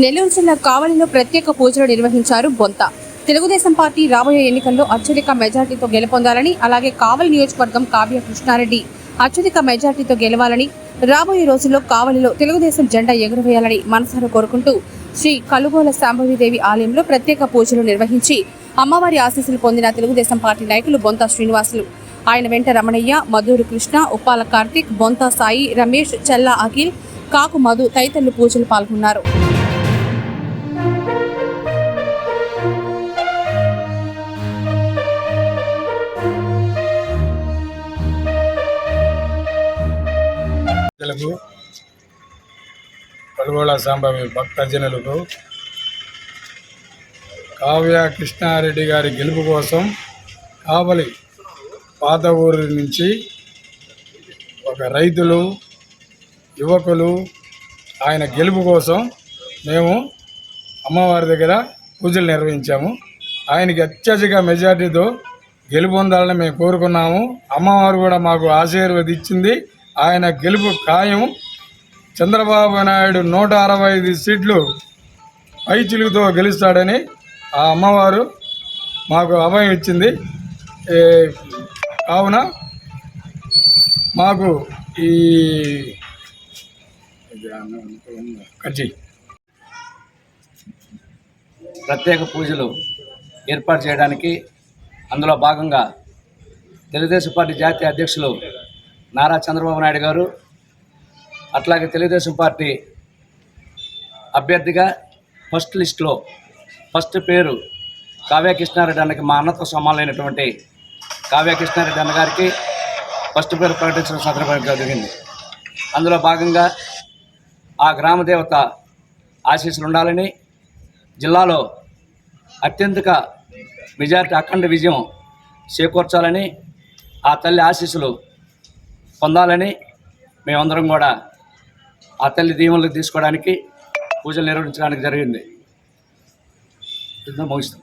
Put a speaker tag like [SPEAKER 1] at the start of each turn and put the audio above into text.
[SPEAKER 1] నెల్లూరు జిల్లా కావలిలో ప్రత్యేక పూజలు నిర్వహించారు బొంత. తెలుగుదేశం పార్టీ రాబోయే ఎన్నికల్లో అత్యధిక మెజార్టీతో గెలుపొందాలని అలాగే కావలి నియోజకవర్గం కావ్య కృష్ణారెడ్డి అత్యధిక మెజార్టీతో గెలవాలని రాబోయే రోజుల్లో కావలిలో తెలుగుదేశం జెండా ఎగురవేయాలని మనసారా కోరుకుంటూ శ్రీ కలుగోల శాంభవీదేవి ఆలయంలో ప్రత్యేక పూజలు నిర్వహించి అమ్మవారి ఆశీస్సులు పొందిన తెలుగుదేశం పార్టీ నాయకులు బొంత శ్రీనివాసులు. ఆయన వెంట రమణయ్య మధూరు కృష్ణ ఉప్పాల కార్తిక్ బొంత సాయి రమేష్ చెల్లా అఖిల్ కాకు మధు తదితరులు పూజలు పాల్గొన్నారు.
[SPEAKER 2] ప్రజలకు పలుగోళ సంభవి భక్తజనులకు కావ్య కృష్ణారెడ్డి గారి గెలుపు కోసం కావలి పాత ఊరి నుంచి ఒక రైతులు యువకులు ఆయన గెలుపు కోసం మేము అమ్మవారి దగ్గర పూజలు నిర్వహించాము. ఆయనకి అత్యధిక మెజార్టీతో గెలుపొందాలని మేము కోరుకున్నాము. అమ్మవారు కూడా మాకు ఆశీర్వదించింది. ఆయన గెలుపు ఖాయం. చంద్రబాబు నాయుడు నూట అరవై ఐదు సీట్లు పై చిలుగుతో గెలుస్తాడని ఆ అమ్మవారు మాకు అభయం ఇచ్చింది. కావున మాకు ఈ కచ్చి
[SPEAKER 3] ప్రత్యేక పూజలు ఏర్పాటు చేయడానికి అందులో భాగంగా తెలుగుదేశం పార్టీ జాతీయ అధ్యక్షులు నారా చంద్రబాబు నాయుడు గారు అట్లాగే తెలుగుదేశం పార్టీ అభ్యర్థిగా ఫస్ట్ లిస్టులో ఫస్ట్ పేరు కావ్య కృష్ణారెడ్డి అన్నకి మా అన్నతో సమానమైనటువంటి కావ్య కృష్ణారెడ్డి అన్న గారికి ఫస్ట్ పేరు ప్రకటించడం సందర్భంగా జరిగింది. అందులో భాగంగా ఆ గ్రామదేవత ఆశీస్సులు ఉండాలని జిల్లాలో అత్యంతక మెజారిటీ అఖండ విజయం చేకూర్చాలని ఆ తల్లి ఆశీస్సులు పొందాలని మేమందరం కూడా ఆ తల్లి దీవెనలు తీసుకోవడానికి పూజలు నిర్వహించడానికి జరిగింది. ముగిస్తాం